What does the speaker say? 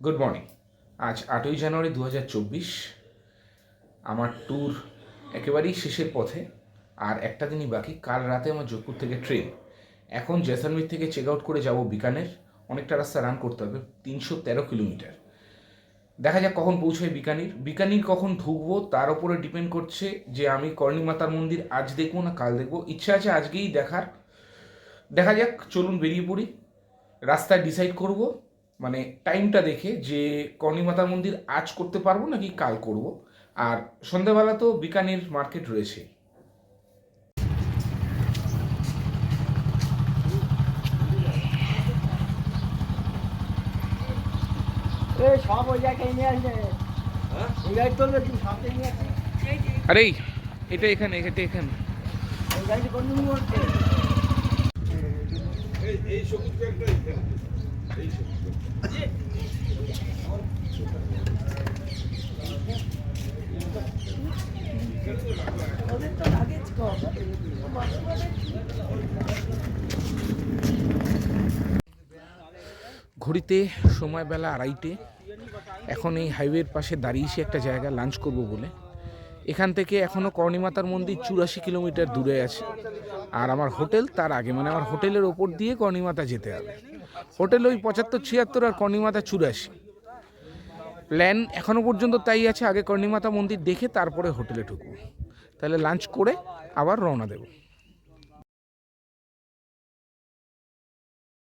Good morning আজ আটই জানুয়ারি দু চব্বিশ। আমার ট্যুর একেবারেই শেষের পথে, আর একটা দিনই বাকি। কাল রাতে আমার যোধপুর থেকে ট্রেন এখন জেসলমের থেকে চেক আউট করে যাব বিকানের। অনেকটা রাস্তা রান করতে হবে, তিনশো তেরো কিলোমিটার। দেখা যাক কখন পৌঁছায় বিকানির। বিকানির কখন ঢুকবো, তার উপরে ডিপেন্ড করছে যে আমি কর্ণী মাতার মন্দির আজ দেখব না কাল দেখব। ইচ্ছা আছে আজকেই দেখার। দেখা যাক, চলুন বেরিয়ে পড়ি। রাস্তায় ডিসাইড করব। মানে টাইমটা দেখে যে কর্ণী মাতার মন্দির আজ করতে পারব নাকি কাল করব। আর সন্ধ্যাবেলা তো বিকানির মার্কেট রয়েছে। এ সব ওই জায়গায় নিয়ে আসবে। ওই গাড়ি চলবে নিয়ে আরে এটা এখানে এটা এখানে। ওই ঘড়িতে সময় বেলা আড়াইটে, এখন এই হাইওয়ের পাশে দাঁড়িয়েছি একটা জায়গা লাঞ্চ করব বলে। এখান থেকে এখনও কর্ণিমাতার মন্দির চুরাশি কিলোমিটার দূরে আছে। আর আমার হোটেল তার আগে মানে আমার হোটেলের ওপর দিয়ে কর্ণিমাতা যেতে হবে। হোটেল ওই পঁচাত্তর ছিয়াত্তর আর কর্ণিমাতা চুরাশি। প্ল্যান এখনও পর্যন্ত তাই আছে, আগে কর্ণিমাতা মন্দির দেখে তারপরে হোটেলে ঢুকবো। তাহলে লাঞ্চ করে আবার রওনা দেবো।